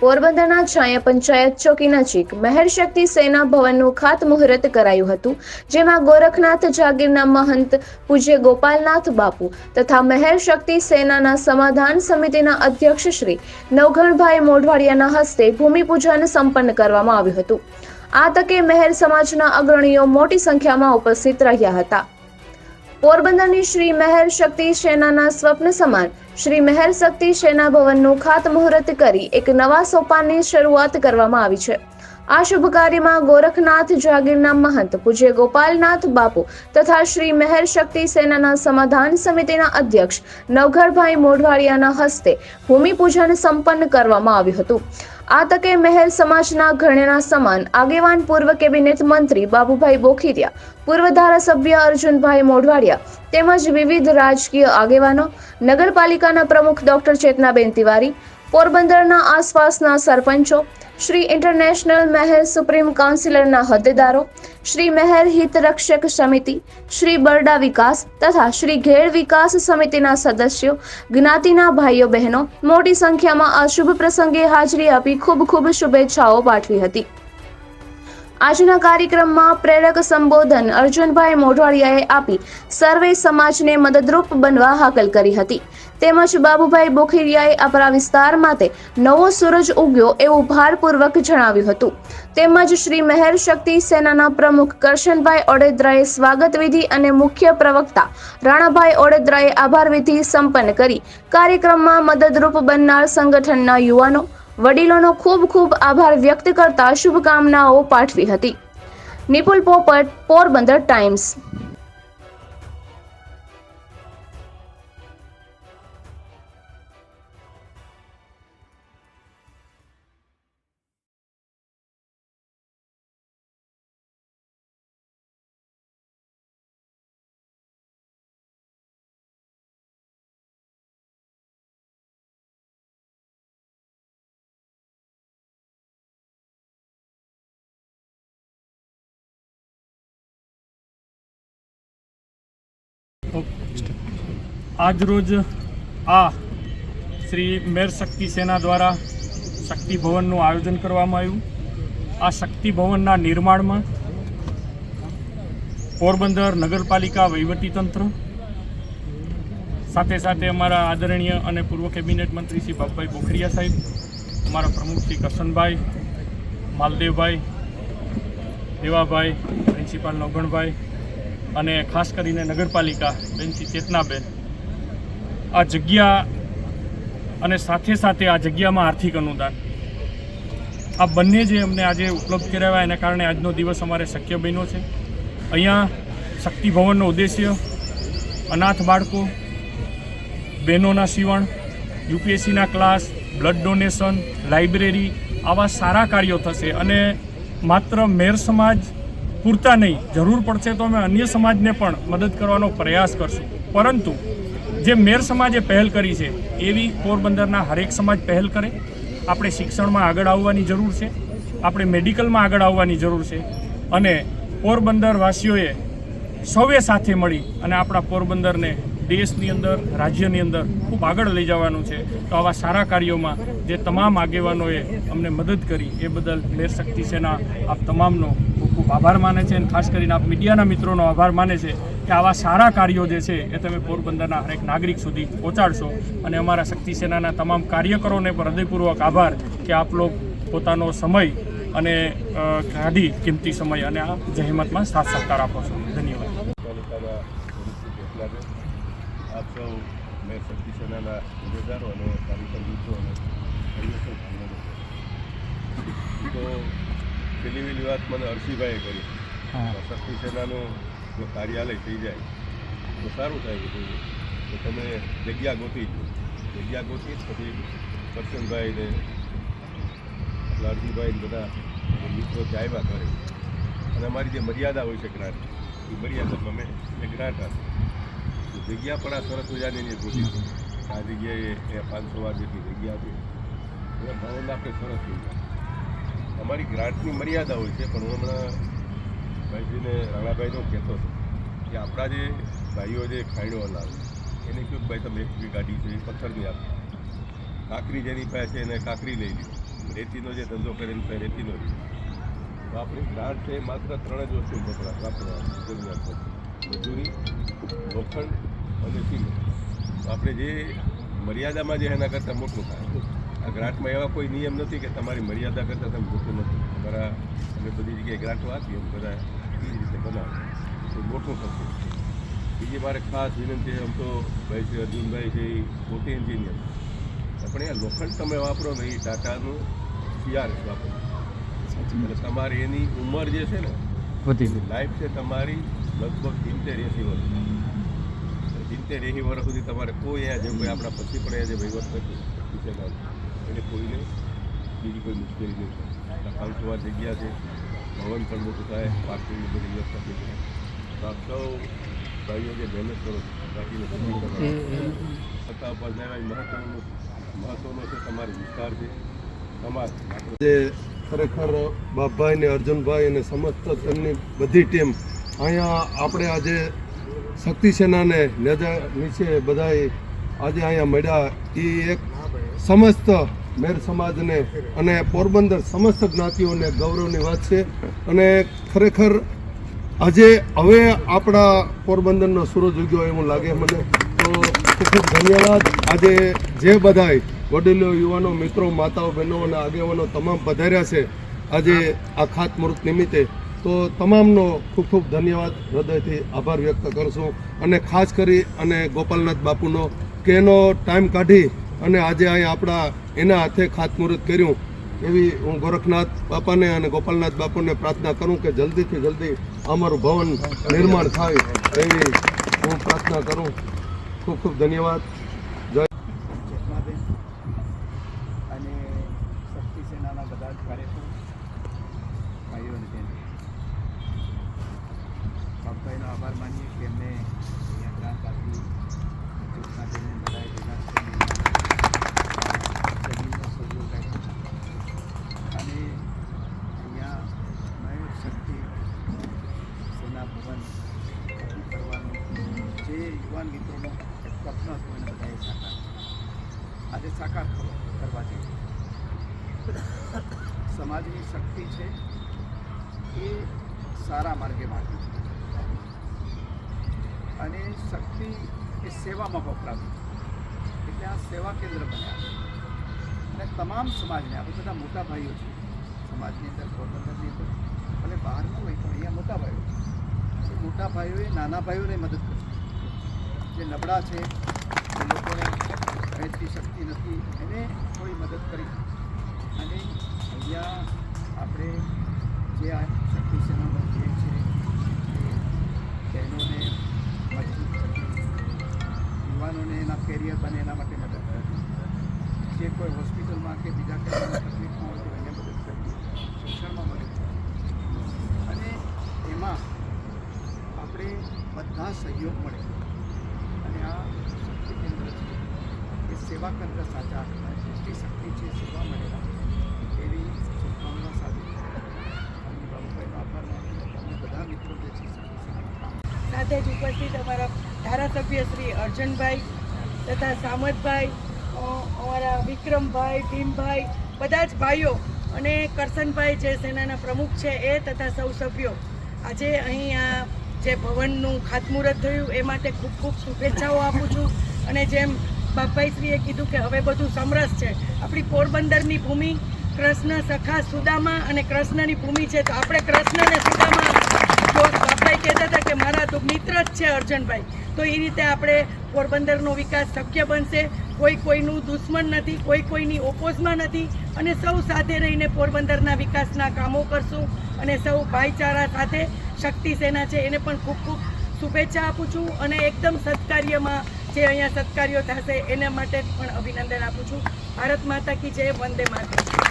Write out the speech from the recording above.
પોરબંદરના છાયા પંચાયત ચોકી નજીક મહેર શક્તિ સેના ભવનનું ખાતમુહૂર્ત કરાયું હતું, જેમાં ગોરખનાથ જાગીરના મહંત પૂજ્ય ગોપાલનાથ બાપુ તથા મહેર શક્તિ સેનાના સમાધાન સમિતિના અધ્યક્ષ શ્રી નવઘણભાઈ મોઢવાડિયાના હસ્તે ભૂમિપૂજન સંપન્ન કરવામાં આવ્યું હતું. આ તકે મહેર સમાજના અગ્રણીઓ મોટી સંખ્યામાં ઉપસ્થિત રહ્યા હતા. પોરબંદરની શ્રી મહેર શક્તિ સેનાના સ્વપ્ન સમાન શ્રી મહેર શક્તિ સેના ભવનનું ખાતમુહૂર્ત કરી એક નવા સોપાનની શરૂઆત કરવામાં આવી છે. આ શુભ કાર્યમાં ગોરખનાથ જાગીરના મહંત, પૂજ્ય ગોપાલનાથ બાપુ તથા શ્રી મહેર શક્તિ સેનાના સમાધાન સમિતિના અધ્યક્ષ નવઘરભાઈ મોઢવાડિયાના હસ્તે ભૂમિપૂજન સંપન્ન કરવામાં આવ્યું હતું. આ તકે મહેર સમાજના ઘરેણા સમાન આગેવાન પૂર્વ કેબિનેટ મંત્રી બાબુભાઈ બોખીરિયા, પૂર્વ ધારાસભ્ય અર્જુનભાઈ મોઢવાડિયા તેમજ વિવિધ રાજકીય આગેવાનો, નગરપાલિકાના પ્રમુખ ડોક્ટર ચેતનાબેન તિવારી, પોરબંદરના આસપાસના સરપંચો શ્રી ઇન્ટરનેશનલ મહેર સુપ્રીમ કાઉન્સિલરના હોદ્દેદારો, શ્રી મહેર હિતરક્ષક સમિતિ, શ્રી બરડા વિકાસ તથા શ્રી ઘેડ વિકાસ સમિતિના સદસ્યો, જ્ઞાતિના ભાઈઓ બહેનો મોટી સંખ્યામાં આ શુભ પ્રસંગે હાજરી આપી ખૂબ ખૂબ શુભેચ્છાઓ પાઠવી હતી. આજના કાર્યક્રમમાં પ્રેરક સંબોધન અર્જુનભાઈ મોઢવાડિયાએ આપી સર્વે સમાજને મદદરૂપ બનવા હાકલ કરી હતી. તેમજ બાબુભાઈ બોખીરિયાએ આપણા વિસ્તાર માટે નવો સૂરજ ઉગ્યો એવું ભારપૂર્વક જણાવ્યું હતું. તેમજ શ્રી મહેર શક્તિ સેનાના પ્રમુખ કરશનભાઈ ઓડેદરાએ સ્વાગત વિધિ અને મુખ્ય પ્રવક્તા રાણાભાઈ ઓડેદરાએ આભાર વિધિ સંપન્ન કરી કાર્યક્રમમાં મદદરૂપ બનનાર સંગઠનના યુવાનો વડીલોનો ખૂબ ખૂબ આભાર વ્યક્ત કરતા શુભકામનાઓ પાઠવી હતી. નિપુલ પોપટ પોરબંદર ટાઈમ્સ. આજરોજ આ શ્રી મેર શક્તિ સેના દ્વારા શક્તિ ભવનનું આયોજન કરવામાં આવ્યું. આ શક્તિ ભવનના નિર્માણમાં પોરબંદર નગરપાલિકા વહીવટીતંત્ર સાથે સાથે અમારા આદરણીય અને પૂર્વ કેબિનેટ મંત્રી શ્રી બાબુભાઈ પોખરિયા સાહેબ, અમારા પ્રમુખ શ્રી કરશનભાઈ, માલદેવભાઈ, દેવાભાઈ, પ્રિન્સિપાલ નવગણભાઈ અને ખાસ કરીને નગરપાલિકા બેન શ્રી ચેતનાબેન. આ જગ્યા અને સાથે સાથે આ જગ્યામાં આર્થિક અનુદાન. આ બંને જે અમને આજે ઉપલબ્ધ કરાવ્યા એના કારણે આજનો દિવસ અમારે શક્ય બન્યો છે. અહીંયા શક્તિ ભવનનો ઉદ્દેશ્ય, અનાથ બાળકો, બહેનોના સીવણ, યુપીએસસીના ક્લાસ, બ્લડ ડોનેશન, લાઇબ્રેરી, આવા સારા કાર્યો થશે અને માત્ર મેર સમાજ પૂરતા નહીં, જરૂર પડશે તો અમે અન્ય સમાજને પણ મદદ કરવાનો પ્રયાસ કરશું. પરંતુ જે મેર સમાજે પહેલ કરી છે, એવી પોરબંદરના હરેક સમાજ પહેલ કરે. આપણે શિક્ષણમાં આગળ આવવાની જરૂર છે. આપણે મેડિકલમાં આગળ આવવાની જરૂર છે. અને પોરબંદરવાસીઓએ સૌએ સાથે મળી અને આપણા પોરબંદરને દેશની અંદર, રાજ્યની અંદર ખૂબ આગળ લઈ જવાનું છે. તો આવા સારા કાર્યોમાં જે તમામ આગેવાનોએ અમને મદદ કરી, એ બદલ મેર શક્તિ સેના આપ તમામનો ખૂબ ખૂબ આભાર માને છે અને ખાસ કરીને આપ મીડિયાના મિત્રોનો આભાર માને છે. કે આવા સારા કાર્યો જે છે એ તમે પોરબંદરના હરેક નાગરિક સુધી પહોંચાડશો. અને અમારા શક્તિ સેનાના તમામ કાર્યકરોને પણ હૃદયપૂર્વક આભાર કે આપ લોકો પોતાનો સમય અને કાઢી કિંમતી સમય અને આ જહેમતમાં સાથ સહકાર આપો છો. ધન્યવાદ. આપ સૌ મેં શક્તિ સેનાના હોદ્દેદારો અને કાર્યકર મિત્રો અને ભાઈઓ સૌ ભાઈઓ તો પેલી પેલી વાત મને હર્ષિભાઈએ કરી. શક્તિ સેનાનું જો કાર્યાલય થઈ જાય, તો સારું થાય બધું. તો તમે જગ્યા ગોતી જગ્યા ગોતી પછી કરશનભાઈ ને આપણા બધા મિત્રો આવ્યા કરે અને અમારી જે મર્યાદા હોય છે ગ્રાન્ટ, એ મર્યાદા અમે એ ગ્રાન્ટ આપી જગ્યા પણ આ સરસ મજાની ગોતી આ જગ્યાએ એ પાંચસો વાર જેટલી જગ્યા છે એ ભવન આપણે સરસ થઈ જાય અમારી ગ્રાન્ટની મર્યાદા હોય છે, પણ હું હમણાં ભાઈજીને, રાણાભાઈનો કહેતો હતો કે આપણા જે ભાઈઓ જે ખાઈડો લાવે એને કહ્યું ભાઈ તમે એક ગાડી છે, એ પથ્થરની આપો. કાકરી જેની પાસે છે એને કાકરી લઈ લ્યો રેતીનો જે ધંધો કરીને તો રેતીનો. તો આપણી ગ્રાન્ટ છે માત્ર ત્રણ જ વસ્તુ વપરા વાપરવા જરૂરિયાત મજૂરી, લોખંડ અને સિમેન્ટ. આપણે જે મર્યાદામાં જે એના કરતાં મોટું થાય. આ ગ્રાન્ટમાં એવા કોઈ નિયમ નથી કે તમારી મર્યાદા કરતાં તમે મોટું નથી. તમારા અમે બધી જગ્યાએ ગ્રાન્ટો આપીએ એમ બધા એ જ રીતે બનાવે તો મોટું થશે બીજી મારે ખાસ વિનંતી આમ તો ભાઈ છે અર્જુનભાઈ છે એ પોતે એન્જિનિયર પણ એ લોખંડ તમે વાપરો ને એ ટાટાનું સીઆરએસ વાપરો એટલે તમારી એની ઉંમર જે છે ને બધી લાઈફ છે તમારી લગભગ સિત્તેર એંસી વર્ષ સિત્તેર એંસી વર્ષ સુધી તમારે કોઈ અહીંયા જે કોઈ આપણા પછી પણ અહીંયા જે વહીવટ નથી એટલે એને કોઈને બીજી કોઈ મુશ્કેલી નહીં થાય પાંચસો જગ્યા છે. ભવન પણ મોટું થાય પાર્કિંગની બધી વ્યવસ્થા થઈ જાય તો આપ સૌ ભાઈઓ જે મહેનત કરો બાકીને પૂરી સત્તા ઉપર લેવા મહત્વનું મહત્વનો છે તમારો વિસ્તાર છે. સમાજ જે ખરેખર બાપભાઈ ને અર્જુનભાઈ અને સમસ્ત તેમની બધી ટીમ અહીંયા આપણે આજે શક્તિ સેનાને નેજા નીચે બધાએ આજે અહીંયા મળ્યા. એ એક સમસ્ત મેર સમાજને અને પોરબંદર સમસ્ત જ્ઞાતિઓને ગૌરવની વાત છે. અને ખરેખર આજે હવે આપણા પોરબંદરનો સૂરજ ઉગ્યો એવું લાગે મને. તો ખૂબ ખૂબ ધન્યવાદ. આજે જે બધાય વડીલો, યુવાનો, મિત્રો, માતાઓ, બહેનો અને આગેવાનો તમામ પધાર્યા છે આજે આ ખાતમુહૂર્ત નિમિત્તે. તો તમામનો ખૂબ ખૂબ ધન્યવાદ. હૃદયથી આભાર વ્યક્ત કરશું અને ખાસ કરી અને ગોપાલનાથ બાપુનો કે એનો ટાઈમ કાઢી અને આજે અહીં આપણા એના હાથે ખાતમુહૂર્ત કર્યું. એવી હું ગોરખનાથ બાપાને અને ગોપાલનાથ બાપુને પ્રાર્થના કરું કે જલ્દીથી જલ્દી અમારું ભવન નિર્માણ થાય એવી હું પ્રાર્થના કરું. ખૂબ ખૂબ ધન્યવાદ. આજે સાકાર કરો કરવા જઈએ સમાજની શક્તિ છે એ સારા માર્ગે માગવી અને શક્તિ એ સેવામાં વપરાવી એટલે આ સેવા કેન્દ્ર બન્યા અને તમામ સમાજને, આપણે બધા મોટા ભાઈઓ છે સમાજની અંદર પોરબંદરની અંદર ભલે બહારનું હોય પણ અહીંયા મોટા ભાઈઓ છે. મોટા ભાઈઓએ, નાના ભાઈઓને મદદ કરી. જે નબળા છે વહેંચતી શક્તિ નથી. એને થોડી મદદ કરી અને અહીંયા આપણે જે આ શક્તિ સેનાનો જે છે બહેનોને યુવાનોને એના કેરિયર બને એના માટે મદદ કરી જે કોઈ હોસ્પિટલમાં કે બીજા કંઈ તકલીફમાં હોય તો એને મદદ કરી શિક્ષણમાં મદદ કરી અને એમાં આપણે બધા સહયોગ મળે. અને આ શક્તિ કેન્દ્ર છે. સેવા કેન્દ્ર સાચા જેટલી શક્તિ છે, સેવા મળેલા એવી શુભકામના સાથે સાથે જ ઉપસ્થિત અમારા ધારાસભ્ય શ્રી અર્જનભાઈ તથા સામતભાઈ અમારા વિક્રમભાઈ, ભીમભાઈ, બધા જ ભાઈઓ અને કરશનભાઈ જે સેનાના પ્રમુખ છે એ તથા સૌ સભ્યો. આજે અહીં આ જે ભવનનું ખાતમુહૂર્ત થયું એ માટે ખૂબ ખૂબ શુભેચ્છાઓ આપું છું. અને જેમ બાપાઈશ્રીએ કીધું કે હવે બધું સમરસ છે. આપણી પોરબંદરની ભૂમિ કૃષ્ણ સખા સુદામા અને કૃષ્ણની ભૂમિ છે. તો આપણે કૃષ્ણ અને સુદામા. બાપાઈ કહેતા હતા કે મારા તો મિત્ર જ છે અર્જનભાઈ. તો એ રીતે આપણે પોરબંદરનો વિકાસ શક્ય બનશે. કોઈ કોઈનું દુશ્મન નથી, કોઈ કોઈની ઓપોઝમાં નથી. અને સૌ સાથે રહીને પોરબંદરના વિકાસના કામો કરશું. અને સૌ ભાઈચારા સાથે શક્તિ સેના છે. એને પણ ખૂબ ખૂબ શુભેચ્છા આપું છું અને એકદમ સત્કાર્યમાં જે અહીંયા સત્કાર્યો થશે, એના માટે પણ અભિનંદન આપું છું. ભારત માતા કી જય, વંદે માતા